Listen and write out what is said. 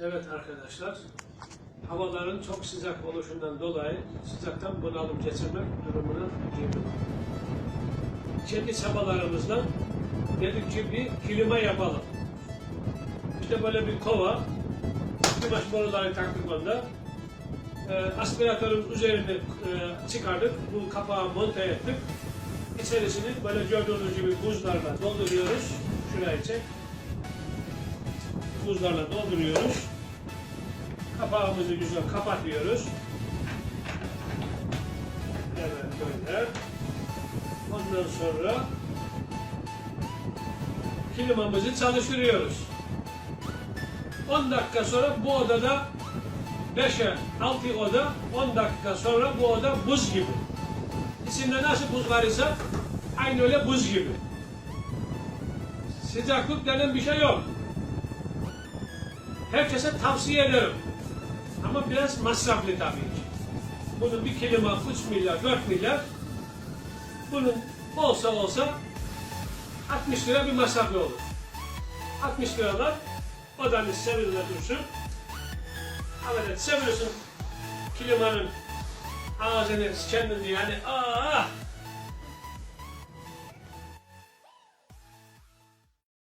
Evet arkadaşlar, havaların çok sıcak oluşundan dolayı sıcaktan bunalım geçirmek durumuna girdik. Kendi çabalarımızla dedik ki bir klima yapalım. İşte böyle bir kova, klima boruları taktık onda. E, aspiratörün üzerine e, çıkardık, bu kapağı monte ettik. İçerisini böyle gördüğünüz gibi buzlarla dolduruyoruz. Şuraya çek. Buzlarla dolduruyoruz. Kapağımızı güzel kapatıyoruz. Evet böyle. Ondan sonra klimamızı çalıştırıyoruz. 10 dakika sonra bu odada 5'e 6 oda 10 dakika sonra bu oda buz gibi. İçinde nasıl buz var ise aynı öyle buz gibi. Sıcaklık denen bir şey yok. Herkese tavsiye ederim. Ama biraz masraflı tabii ki. Bunun bir klima 3 milyar, 4 milyar. Bunun olsa olsa 60 lira bir masraflı olur. 60 liralar odanın sevinle dursun. Evet, seviyorsun klimanın ağzını kendini yani ah